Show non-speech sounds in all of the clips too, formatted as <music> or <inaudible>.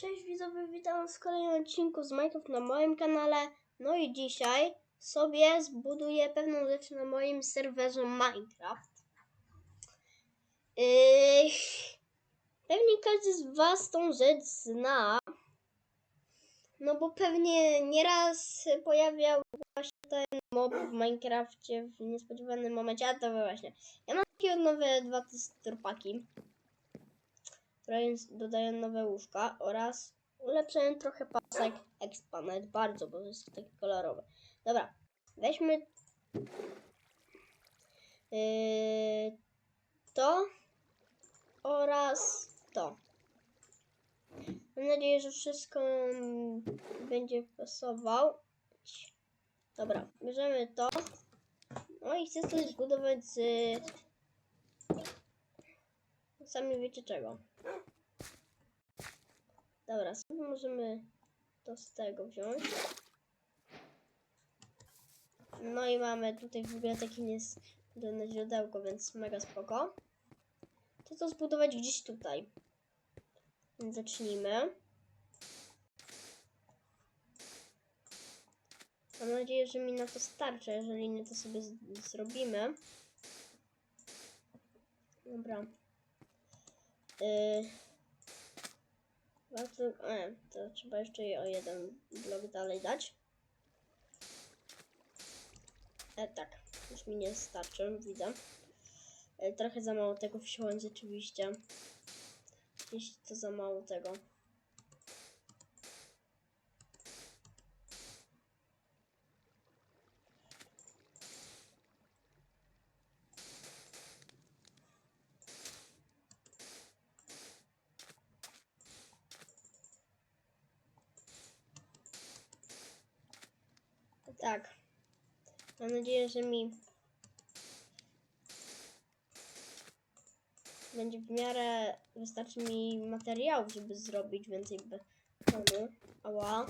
Cześć widzowie, witam w kolejnym odcinku z Minecraft na moim kanale. No i dzisiaj sobie zbuduję pewną rzecz na moim serwerze Minecraft. Yy, pewnie każdy z Was tą rzecz zna. No bo pewnie nieraz pojawiał właśnie ten mob w Minecrafcie w niespodziewanym momencie. A to właśnie. Ja mam takie nowe dwa teksturpaki które dodają nowe łóżka oraz ulepszają trochę pasek expa, nawet bardzo, bo jest taki kolorowy. Dobra, weźmy yy, to oraz to. Mam nadzieję, że wszystko będzie pasował. Dobra, bierzemy to. No i chcę coś zbudować z... Sami wiecie czego. Dobra, sobie możemy to z tego wziąć. No i mamy tutaj w ogóle takie niespełne źródełko, więc mega spoko. To to zbudować gdzieś tutaj. Więc zacznijmy. Mam nadzieję, że mi na to starczy. Jeżeli nie, to sobie zrobimy. Dobra. Yy. Bardzo, e, to trzeba jeszcze je o jeden blok dalej dać. E, tak, już mi nie starczy, widzę. E, trochę za mało tego wziąłem rzeczywiście. Jeśli to za mało tego. Tak. Mam nadzieję, że mi będzie w miarę wystarczy mi materiałów, żeby zrobić więcej betonu. Ała.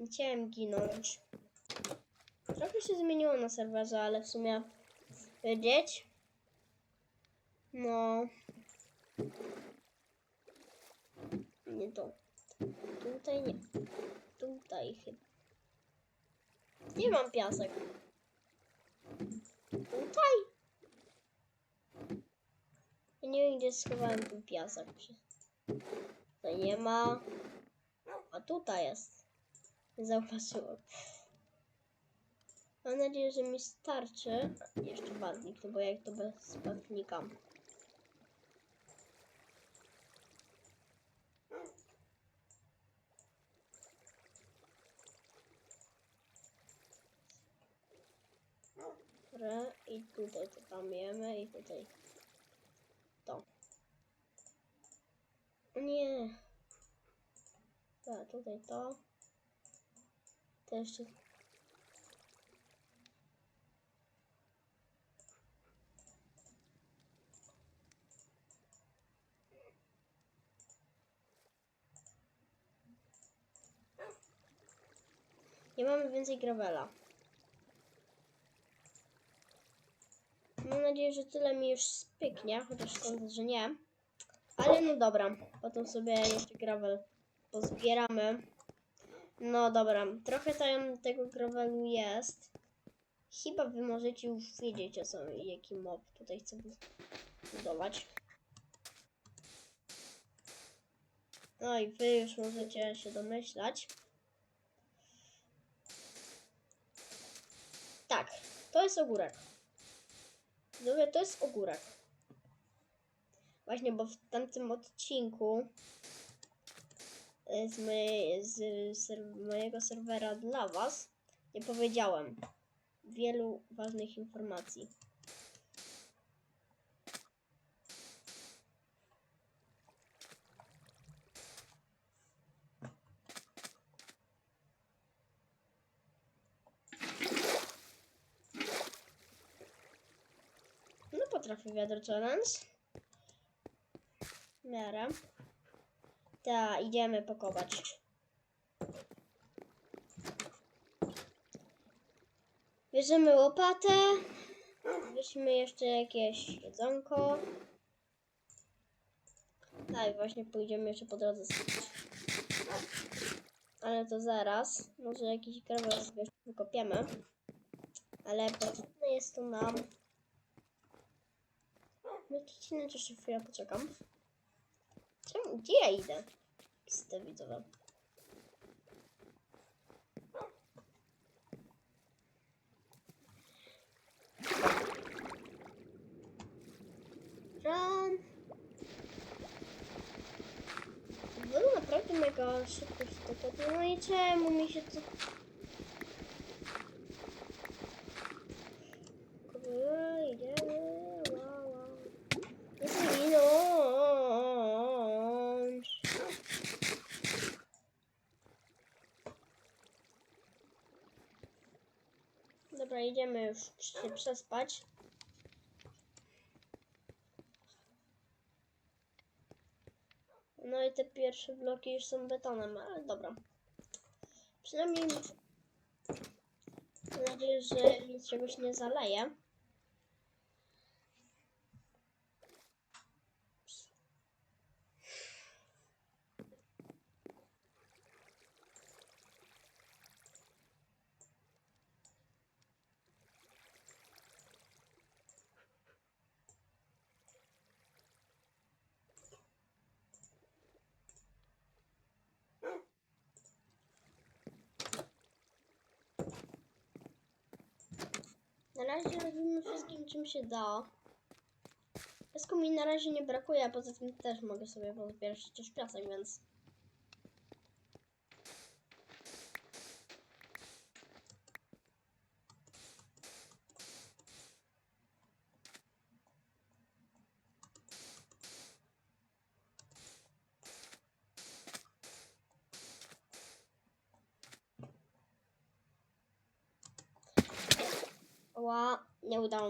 Nie chciałem ginąć. Trochę się zmieniło na serwerze, ale w sumie wiedzieć. No. Nie to. Tutaj nie. Tutaj chyba. Nie mam piasek. Tutaj. Ja nie wiem, gdzie schowałem ten piasek. Tutaj nie ma. A tutaj jest. Nie Zauważyłem. Mam nadzieję, że mi starczy. Jeszcze barwnik, no bo jak to bez barwnika. Dobra, i tutaj to kamiemy i tutaj to. Nie. Tak, tutaj to. To jeszcze. Nie mamy więcej gravela. Mam nadzieję, że tyle mi już spyknie, chociaż sądzę, że nie. Ale no dobra, potem sobie jeszcze gravel pozbieramy. No dobra, trochę tam tego gravelu jest. Chyba wy możecie już wiedzieć o co, jaki mob tutaj chcę budować. No i wy już możecie się domyślać. Tak, to jest ogórek. Dobra, to jest ogórek. Właśnie, bo w tamtym odcinku y, z, mojej, z ser mojego serwera dla Was nie powiedziałem wielu ważnych informacji. Potrafię wiadro challenge. W miarę. Ta, idziemy pokopać. Bierzemy łopatę. Weźmy jeszcze jakieś jedzonko. Tak, właśnie pójdziemy jeszcze po drodze sobie. Ale to zaraz. Może jakiś jeszcze wykopiemy. Ale potrzebne jest tu nam... Jakiś inny jeszcze chwilę poczekam. Czemu? Gdzie ja idę? Piste widzowe. Run! Było naprawdę mega szybko się to. No i czemu mi się to... Kurde, idziemy, wow, wow. Muszę minąć. Dobra, idziemy już się przespać. No i te pierwsze bloki już są betonem, ale dobra. Przynajmniej mam nadzieję, że nic czegoś nie zaleje. Na razie robimy wszystkim czym się da. Piasku mi na razie nie brakuje, a poza tym też mogę sobie pozbierać przecież piasek, więc...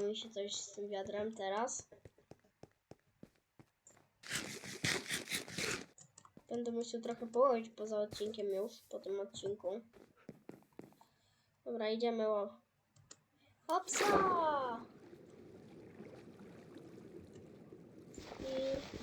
mi się coś z tym wiadrem teraz. Będę musiał trochę połowić poza odcinkiem już, po tym odcinku. Dobra, idziemy o. Hopsa! I...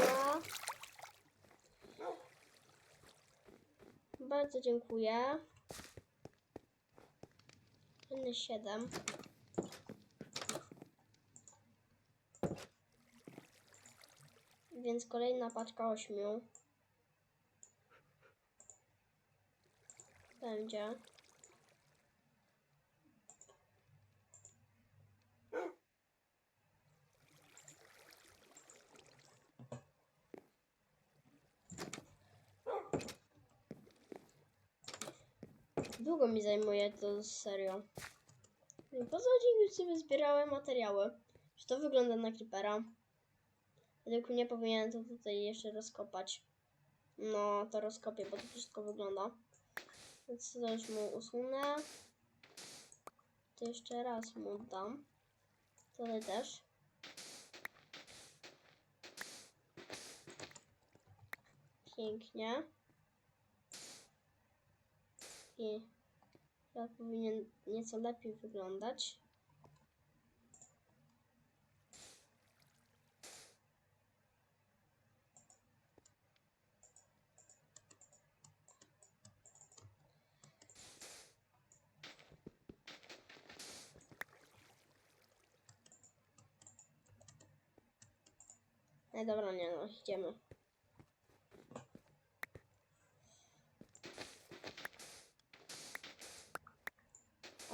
Ła. Bardzo dziękuję. Inny 7. Więc kolejna paczka 8. Będzie. Mi zajmuje to serio. Poza już sobie zbierałem materiały. Czy to wygląda na creepera? Według mnie powinien to tutaj jeszcze rozkopać. No, to rozkopię, bo to wszystko wygląda. Więc to już mu usunę. To jeszcze raz mu dam. Tutaj też. Pięknie. I teraz powinien nieco lepiej wyglądać. No dobra, nie no, idziemy.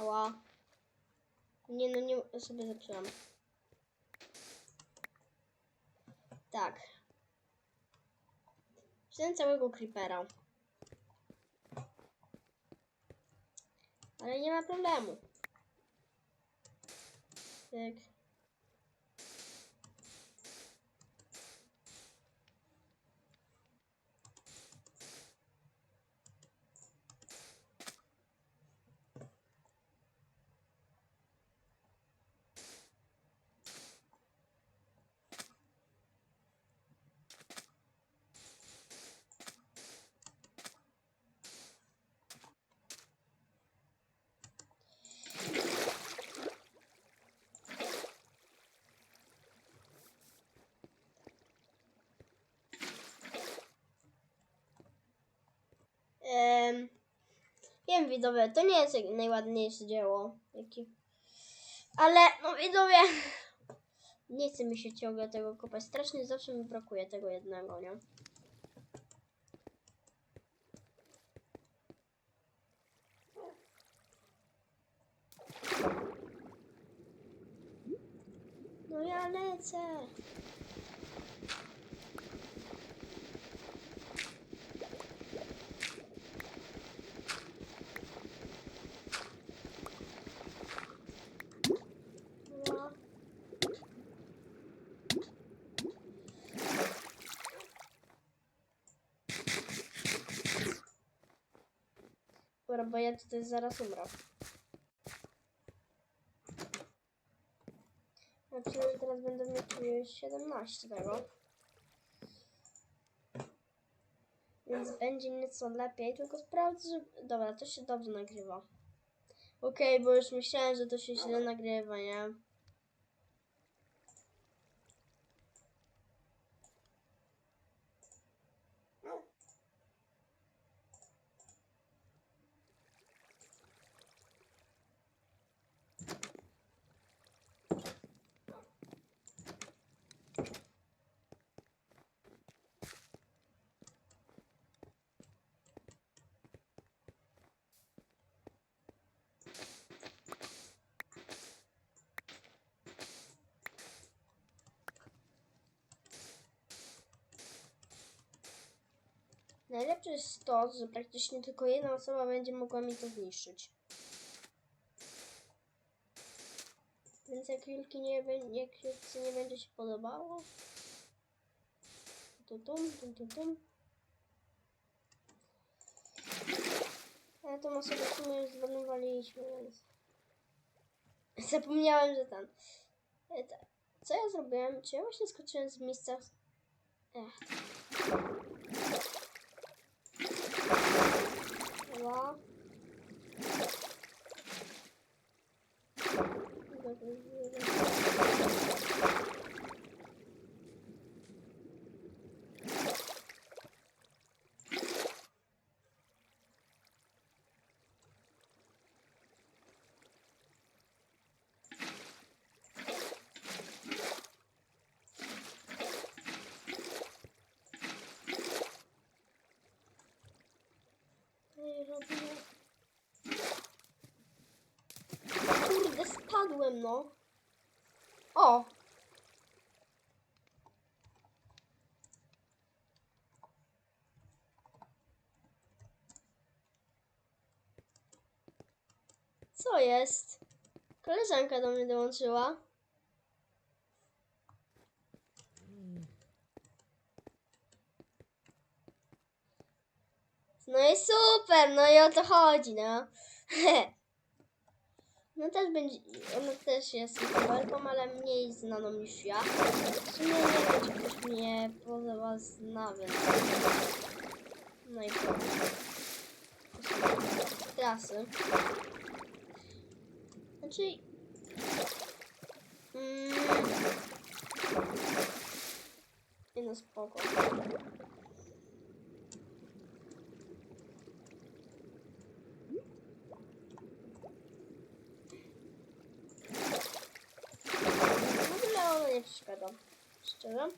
Ała. Nie no, nie sobie zepsułam. Tak. Wziąłem całego creepera. Ale nie ma problemu. Tak. Widzowie, to nie jest najładniejsze dzieło. Jaki... Ale, no widzowie, <laughs> nie chce mi się ciągle tego kopać. Strasznie zawsze mi brakuje tego jednego, nie? No ja lecę. No. Dobra, bo ja tutaj zaraz umrę. Ja przynajmniej teraz będę mieć 17 tego. Więc będzie nieco lepiej, tylko sprawdzę, że... Dobra, to się dobrze nagrywa. Okej, bo już myślałem, że to się źle nagrywa, nie? Najlepsze jest to, że praktycznie tylko jedna osoba będzie mogła mi to zniszczyć. Więc jak Julki nie, jak nie będzie się podobało, to tum, tum, tum, tum. Ale tą osobę w sumie już zbanowaliśmy, więc... Zapomniałem, że ten... E, Co ja zrobiłem? Czy ja właśnie skoczyłem z miejsca... Ech. Dwa. Ej, robię. Kurde, spadłem, no. O! Co jest? Koleżanka do mnie dołączyła. No i super, no i o to chodzi, no. <laughs> No też będzie, ona też jest youtuberką, ale mniej znaną niż ja. W sumie nie wiem, czy ktoś mnie poza was zna, więc... No i to. Klasy. Znaczy... Mm, nie no, spoko. W ogóle ona nie przeszkadza. Szczerze.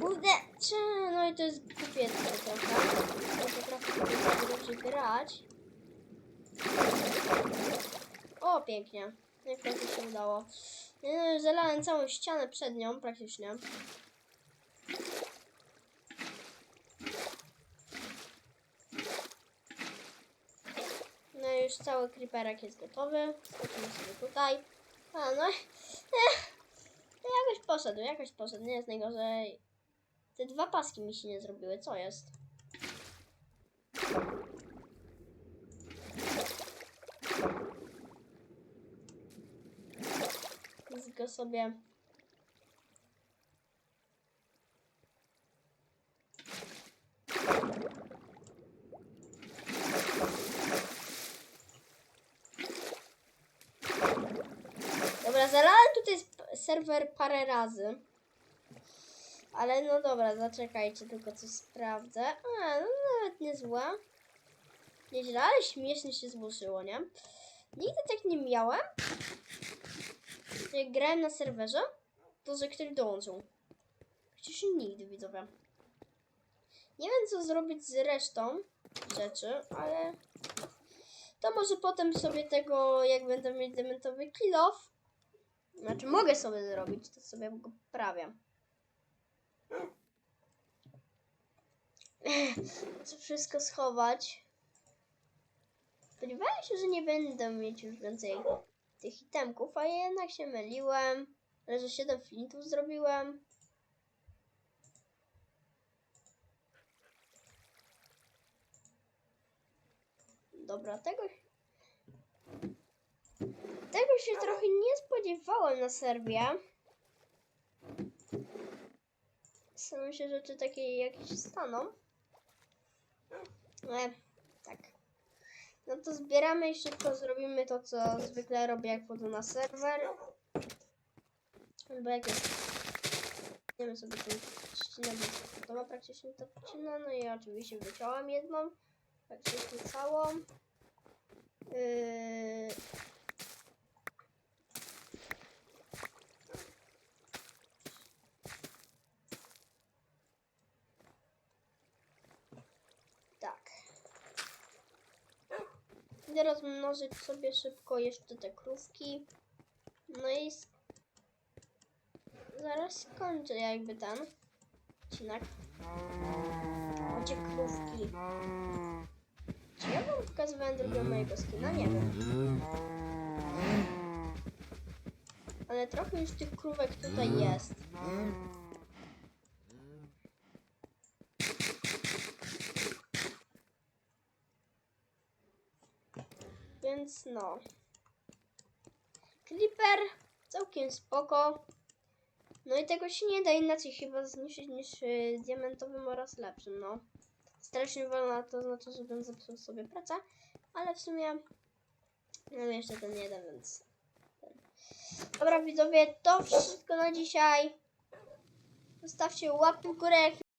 Kurde. No i to jest to trochę. Nie potrafię sobie dobrze grać. O, pięknie. Jak to się udało. No, zalałem całą ścianę przed nią praktycznie. No i już cały creeperek jest gotowy. Skoczymy sobie tutaj. A no. Eh, <laughs> to jakoś poszedł, jakoś poszedł. Nie jest najgorzej. Te dwa paski mi się nie zrobiły. Co jest? Więc go sobie. Dobra, zalałem tutaj serwer parę razy. Ale no dobra, zaczekajcie, tylko coś sprawdzę. A, no nawet niezłe. Nieźle, ale śmiesznie się złożyło, nie? Nigdy tak nie miałem. Jak grałem na serwerze, to że ktoś dołączył. Przecież nigdy, widzowie. Nie wiem, co zrobić z resztą rzeczy, ale to może potem sobie tego, jak będę mieć dementowy kill off, znaczy mogę sobie zrobić, to sobie go poprawiam. Chcę wszystko schować. Spodziewałem się, że nie będę mieć już więcej tych itemków, a jednak się myliłem. Ale że 7 flintów zrobiłem. Dobra, tego tego się trochę nie spodziewałem na serwie. Staną się rzeczy takie jakieś staną. Ale tak. No to zbieramy i szybko zrobimy to, co zwykle robię, jak wchodzę na serwer. Albo jak jest. Wiemy sobie tą ścinę, bo ma praktycznie to wcina. No i oczywiście wyciąłem jedną. Praktycznie całą. Yy... Tak. Idę rozmnożyć sobie szybko jeszcze te krówki. No i zaraz skończę jakby ten odcinek. O, gdzie krówki? Czy ja wam pokazywałem drugiego mojego skina? Nie wiem. Ale trochę już tych krówek tutaj jest. Więc no. Clipper całkiem spoko. No i tego się nie da inaczej chyba zniszczyć niż y, diamentowym oraz lepszym, no. Strasznie wolno, to znaczy, że bym zepsuł sobie pracę, ale w sumie mam jeszcze ten jeden, więc... Dobra widzowie, to wszystko na dzisiaj. Zostawcie łapkę w górę,